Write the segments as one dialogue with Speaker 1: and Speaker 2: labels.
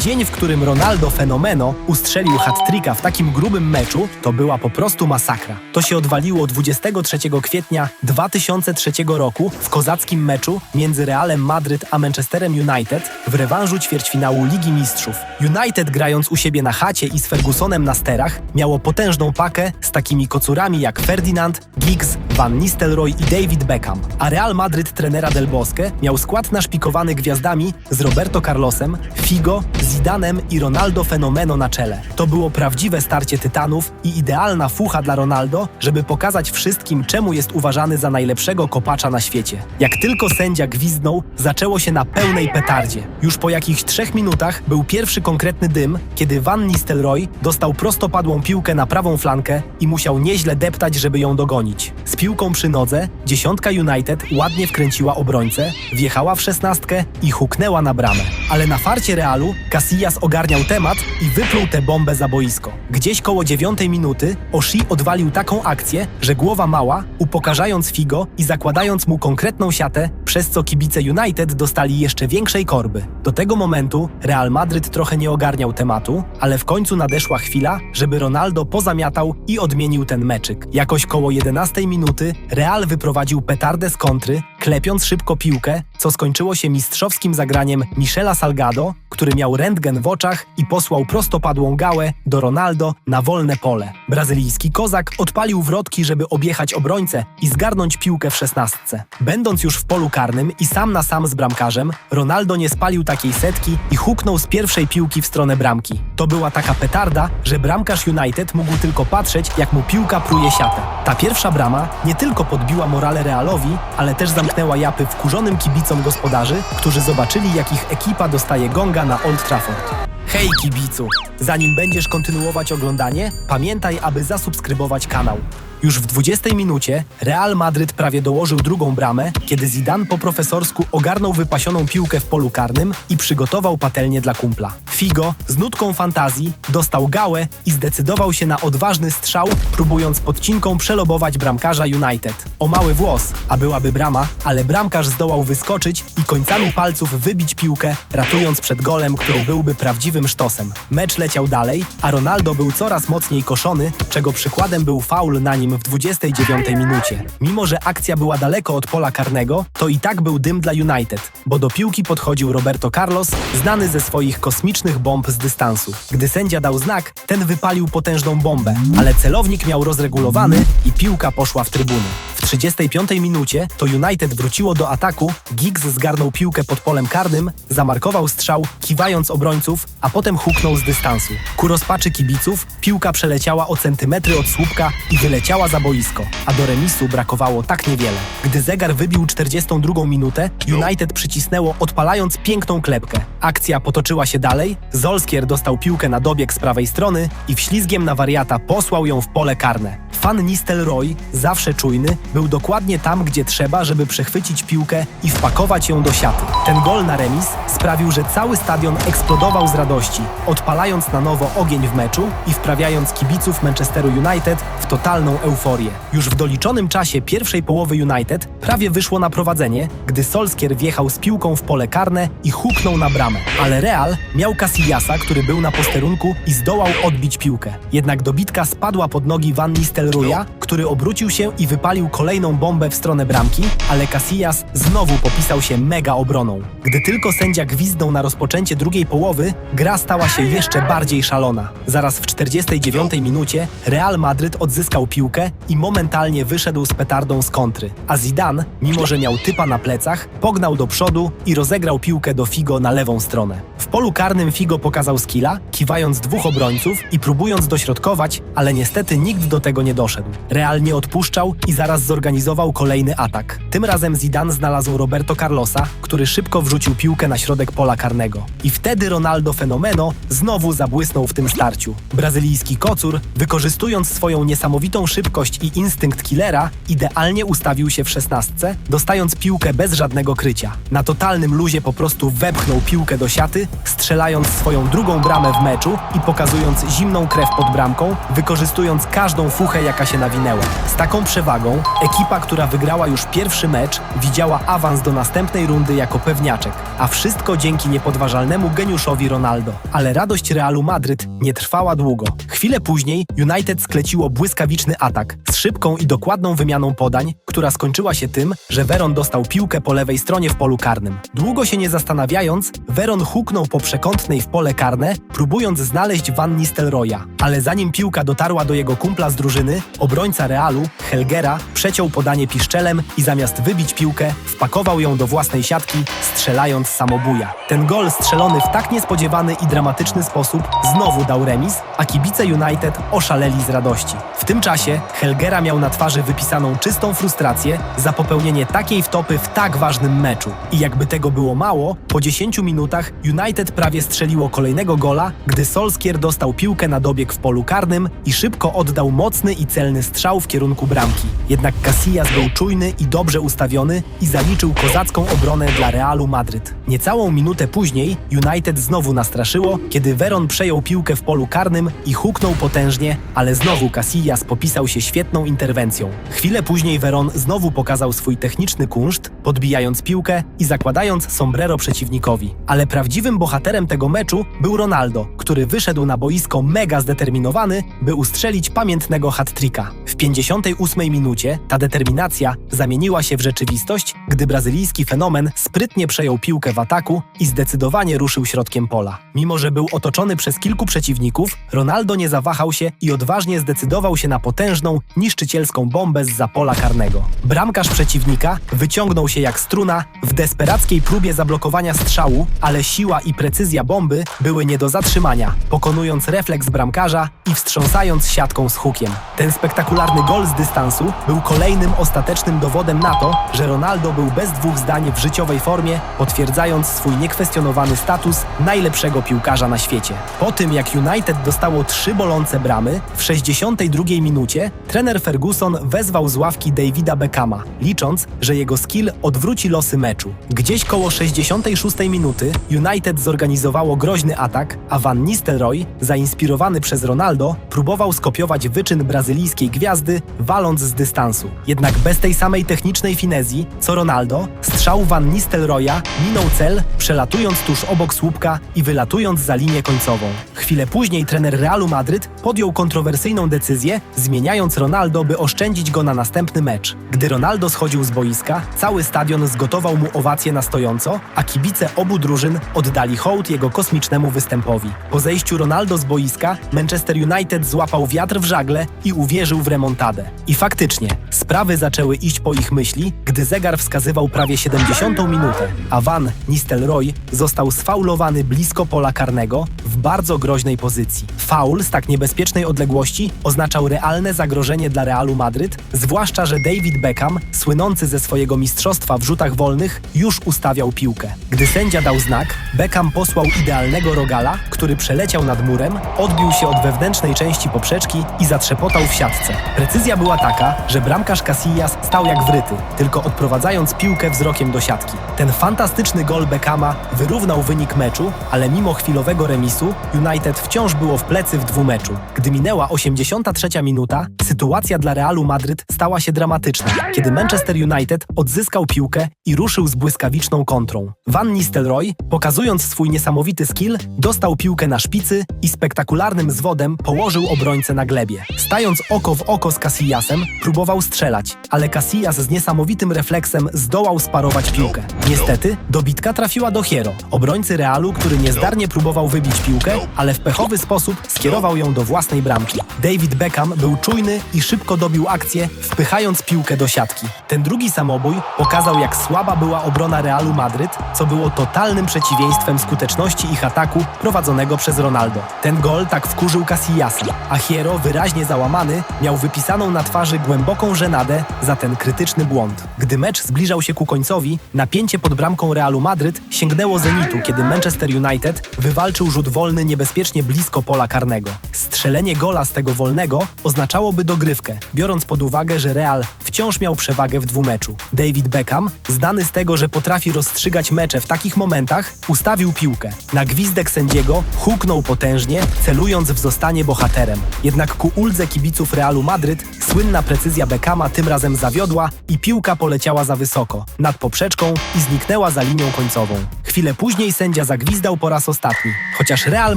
Speaker 1: Dzień, w którym Ronaldo Fenomeno ustrzelił hat-tricka w takim grubym meczu, to była po prostu masakra. To się odwaliło 23 kwietnia 2003 roku w kozackim meczu między Realem Madryt a Manchesterem United w rewanżu ćwierćfinału Ligi Mistrzów. United grając u siebie na chacie i z Fergusonem na sterach miało potężną pakę z takimi kocurami jak Ferdinand, Giggs, Van Nistelrooy i David Beckham. A Real Madryt trenera Del Bosque miał skład naszpikowany gwiazdami z Roberto Carlosem, Figo, Zidanem i Ronaldo Fenomeno na czele. To było prawdziwe starcie tytanów i idealna fucha dla Ronaldo, żeby pokazać wszystkim, czemu jest uważany za najlepszego kopacza na świecie. Jak tylko sędzia gwizdnął, zaczęło się na pełnej petardzie. Już po jakichś trzech minutach był pierwszy konkretny dym, kiedy Van Nistelrooy dostał prostopadłą piłkę na prawą flankę i musiał nieźle deptać, żeby ją dogonić. Z piłką przy nodze, dziesiątka United ładnie wkręciła obrońcę, wjechała w szesnastkę i huknęła na bramę. Ale na farcie Realu Casillas ogarniał temat i wypluł tę bombę za boisko. Gdzieś koło dziewiątej minuty Oshie odwalił taką akcję, że głowa mała, upokarzając Figo i zakładając mu konkretną siatę, przez co kibice United dostali jeszcze większej korby. Do tego momentu Real Madryt trochę nie ogarniał tematu, ale w końcu nadeszła chwila, żeby Ronaldo pozamiatał i odmienił ten meczyk. Jakoś koło 11 minuty Real wyprowadził petardę z kontry, klepiąc szybko piłkę, co skończyło się mistrzowskim zagraniem Michela Salgado, który miał rentgen w oczach i posłał prostopadłą gałę do Ronaldo na wolne pole. Brazylijski kozak odpalił wrotki, żeby objechać obrońcę i zgarnąć piłkę w szesnastce. Będąc już w polu karnym i sam na sam z bramkarzem, Ronaldo nie spalił takiej setki i huknął z pierwszej piłki w stronę bramki. To była taka petarda, że bramkarz United mógł tylko patrzeć, jak mu piłka pruje siatę. Ta pierwsza brama nie tylko podbiła morale Realowi, ale też zamknęła japy wkurzonym kibicom gospodarzy, którzy zobaczyli, jak ich ekipa dostaje gonga na Old Trafford. Hej kibicu! Zanim będziesz kontynuować oglądanie, pamiętaj, aby zasubskrybować kanał. Już w 20 minucie Real Madryt prawie dołożył drugą bramę, kiedy Zidane po profesorsku ogarnął wypasioną piłkę w polu karnym i przygotował patelnię dla kumpla. Figo z nutką fantazji dostał gałę i zdecydował się na odważny strzał, próbując podcinką przelobować bramkarza United. O mały włos, a byłaby brama, ale bramkarz zdołał wyskoczyć i końcami palców wybić piłkę, ratując przed golem, który byłby prawdziwym sztosem. Mecz leciał dalej, a Ronaldo był coraz mocniej koszony, czego przykładem był faul na nim w 29 minucie. Mimo, że akcja była daleko od pola karnego, to i tak był dym dla United, bo do piłki podchodził Roberto Carlos, znany ze swoich kosmicznych bomb z dystansu. Gdy sędzia dał znak, ten wypalił potężną bombę, ale celownik miał rozregulowany i piłka poszła w trybuny. W 35 minucie to United wróciło do ataku, Giggs zgarnął piłkę pod polem karnym, zamarkował strzał, kiwając obrońców, a potem huknął z dystansu. Ku rozpaczy kibiców piłka przeleciała o centymetry od słupka i wyleciała za boisko, a do remisu brakowało tak niewiele. Gdy zegar wybił 42 minutę, United przycisnęło odpalając piękną klepkę. Akcja potoczyła się dalej, Zolskier dostał piłkę na dobieg z prawej strony i wślizgiem na wariata posłał ją w pole karne. Fan Nistelrooy, zawsze czujny, był dokładnie tam, gdzie trzeba, żeby przechwycić piłkę i wpakować ją do siaty. Ten gol na remis sprawił, że cały stadion eksplodował z radości, odpalając na nowo ogień w meczu i wprawiając kibiców Manchesteru United w totalną euforię. Już w doliczonym czasie pierwszej połowy United prawie wyszło na prowadzenie, gdy Solskier wjechał z piłką w pole karne i huknął na bramę. Ale Real miał Casillasa, który był na posterunku i zdołał odbić piłkę. Jednak dobitka spadła pod nogi Van Nistelrooya, który obrócił się i wypalił kolejną bombę w stronę bramki, ale Casillas znowu popisał się mega obroną. Gdy tylko sędzia gwizdnął na rozpoczęcie drugiej połowy, gra stała się jeszcze bardziej szalona. Zaraz w 49 minucie Real Madryt odzyskał piłkę i momentalnie wyszedł z petardą z kontry, a Zidane, mimo że miał typa na plecach, pognał do przodu i rozegrał piłkę do Figo na lewą stronę. W polu karnym Figo pokazał skilla, kiwając dwóch obrońców i próbując dośrodkować, ale niestety nikt do tego nie doszedł. Real nie odpuszczał i zaraz zorganizował kolejny atak. Tym razem Zidane znalazł Roberto Carlosa, który szybko wrzucił piłkę na środek pola karnego. I wtedy Ronaldo Fenomeno znowu zabłysnął w tym starciu. Brazylijski kocur, wykorzystując swoją niesamowitą szybkość i instynkt killera, idealnie ustawił się w szesnastce, dostając piłkę bez żadnego krycia. Na totalnym luzie po prostu wepchnął piłkę do siaty, strzelając swoją drugą bramę w meczu i pokazując zimną krew pod bramką, wykorzystując każdą fuchę, jaka się nawinęła. Z taką przewagą ekipa, która wygrała już pierwszy mecz, widziała awans do następnej rundy jako pewniaczek, a wszystko dzięki niepodważalnemu geniuszowi Ronaldo. Ale radość Realu Madryt nie trwała długo. Chwilę później United skleciło błyskawiczny atak z szybką i dokładną wymianą podań, która skończyła się tym, że Veron dostał piłkę po lewej stronie w polu karnym. Długo się nie zastanawiając, Veron huknął po przekątnej w pole karne, próbując znaleźć Van Nistelrooya. Ale zanim piłka dotarła do jego kumpla z drużyny, obrońca Realu, Helgera, przeciął podanie piszczelem i zamiast wybić piłkę, wpakował ją do własnej siatki, strzelając samobuja. Ten gol strzelony w tak niespodziewany i dramatyczny sposób znowu dał remis, a kibice United oszaleli z radości. W tym czasie Helgera miał na twarzy wypisaną czystą frustrację za popełnienie takiej wtopy w tak ważnym meczu. I jakby tego było mało, po 10 minutach United prawie strzeliło kolejnego gola, gdy Solskier dostał piłkę na dobieg w polu karnym i szybko oddał mocny i celny strzał w kierunku bramki. Jednak Casillas był czujny i dobrze ustawiony i zaliczył kozacką obronę dla Realu Madryt. Niecałą minutę później United znowu nastraszyło, kiedy Veron przejął piłkę w polu karnym i huknął potężnie, ale znowu Casillas popisał się świetną interwencją. Chwilę później Veron znowu pokazał swój techniczny kunszt, podbijając piłkę i zakładając sombrero przeciwnikowi. Ale prawdziwym bohaterem tego meczu był Ronaldo, który wyszedł na boisko mega zdeterminowany, by ustrzelić pamiętnego hat-tricka. W 58 minucie ta determinacja zamieniła się w rzeczywistość, gdy brazylijski fenomen sprytnie przejął piłkę w ataku i zdecydowanie ruszył środkiem pola. Mimo, że był otoczony przez kilku przeciwników, Ronaldo nie zawahał się i odważnie zdecydował się na potężną, niszczycielską bombę z pola karnego. Bramkarz przeciwnika wyciągnął się jak struna w desperackiej próbie zablokowania strzału, ale siła i precyzja bomby były nie do zatrzymania, pokonując refleks bramkarza i wstrząsając siatką z hukiem. Ten spektakularny gol z dystansu był kolejnym ostatecznym dowodem na to, że Ronaldo był bez dwóch zdań w życiowej formie, potwierdzając swój niekwestionowany status najlepszego piłkarza na świecie. Po tym jak United dostało trzy bolące bramy, w 62 minucie trener Ferguson wezwał z ławki Davida Beckhama, licząc, że jego skill odwróci losy meczu. Gdzieś koło 66 minuty United zorganizowało groźny atak, a Van Nistelrooy, zainspirowany przez Ronaldo, próbował skopiować wyczyn brazylijskiej gwiazdy, waląc z dystansu. Jednak bez tej samej technicznej finezji, co Ronaldo, strzał Van Nistelrooya minął cel, przelatując tuż obok słupka i wylatując za linię końcową. Chwilę później trener Realu Madryt podjął kontrowersyjną decyzję, zmieniając Ronaldo, by oszczędzić go na następny mecz. Gdy Ronaldo schodził z boiska, cały stadion zgotował mu owację na stojąco, a kibice obu drużyn oddali hołd jego kosmicznemu występowi. Po zejściu Ronaldo z boiska, Manchester United złapał wiatr w żagle i uwierzył w remontadę. I faktycznie, sprawy zaczęły iść po ich myśli, gdy zegar wskazywał prawie 70 minutę, a Van Nistelrooy został sfaulowany blisko pola karnego w bardzo groźnej pozycji. Faul z tak niebezpiecznej odległości oznaczał realne zagrożenie dla Realu Madryt, zwłaszcza, że David Beckham, słynący ze swojego mistrzostwa w rzutach wolnych, już ustawiał piłkę. Gdy sędzia dał znak, Beckham posłał idealnego rogala, który przeleciał nad murem, odbił się od wewnętrznej części poprzeczki i zatrzepotał w siatce. Precyzja była taka, że bramkarz Casillas stał jak wryty, tylko odprowadzając piłkę wzrokiem do siatki. Ten fantastyczny gol Beckhama wyrównał wynik meczu, ale mimo chwilowego remisu United wciąż było w plecy w dwumeczu. Gdy minęła 83 minuta, sytuacja dla Realu Madryt stała się dramatyczna, kiedy Manchester United odzyskał piłkę i ruszył z błyskawiczną kontrą. Van Nistelrooy, pokazując swój niesamowity skill, dostał piłkę na szpicy i spektakularnym zwodem położył obrońcę na glebie. Stając oko w oko z Casillasem, próbował strzelać, ale Casillas z niesamowitym refleksem zdołał sparować piłkę. Niestety, dobitka trafiła do Hiero, obrońcy Realu, który niezdarnie próbował wybić piłkę, ale w pechowy sposób skierował ją do własnej bramki. David Beckham był czujny i szybko dobił akcję, wpychając piłkę do siatki. Ten drugi samobój pokazał, jak słaba była obrona Realu Madryt, co było totalnym przeciwieństwem skuteczności ich ataku prowadzonego przez Ronaldo. Ten gol tak wkurzył Casillasa, a Hiero, wyraźnie załamany, miał wypisaną na twarzy głęboką żenadę za ten krytyczny błąd. Gdy mecz zbliżał się ku końcowi, napięcie pod bramką Realu Madryt sięgnęło zenitu, kiedy Manchester United wywalczył rzut wolny wolny niebezpiecznie blisko pola karnego. Strzelenie gola z tego wolnego oznaczałoby dogrywkę, biorąc pod uwagę, że Real wciąż miał przewagę w dwumeczu. David Beckham, znany z tego, że potrafi rozstrzygać mecze w takich momentach, ustawił piłkę. Na gwizdek sędziego huknął potężnie, celując w zostanie bohaterem. Jednak ku uldze kibiców Realu Madryt słynna precyzja Beckhama tym razem zawiodła i piłka poleciała za wysoko, nad poprzeczką i zniknęła za linią końcową. Chwilę później sędzia zagwizdał po raz ostatni. Chociaż Real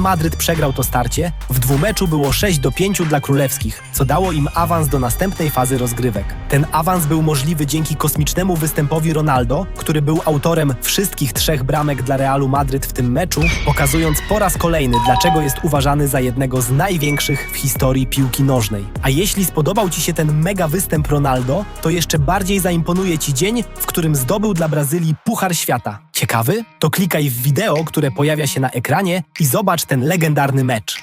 Speaker 1: Madryt przegrał to starcie, w dwumeczu było 6 do 5 dla królewskich, co dało im awans do następnej fazy rozgrywek. Ten awans był możliwy dzięki kosmicznemu występowi Ronaldo, który był autorem wszystkich trzech bramek dla Realu Madryt w tym meczu, pokazując po raz kolejny, dlaczego jest uważany za jednego z największych w historii piłki nożnej. A jeśli spodobał Ci się ten mega występ Ronaldo, to jeszcze bardziej zaimponuje Ci dzień, w którym zdobył dla Brazylii Puchar Świata. Ciekawy? To klikaj w wideo, które pojawia się na ekranie i zobacz ten legendarny mecz.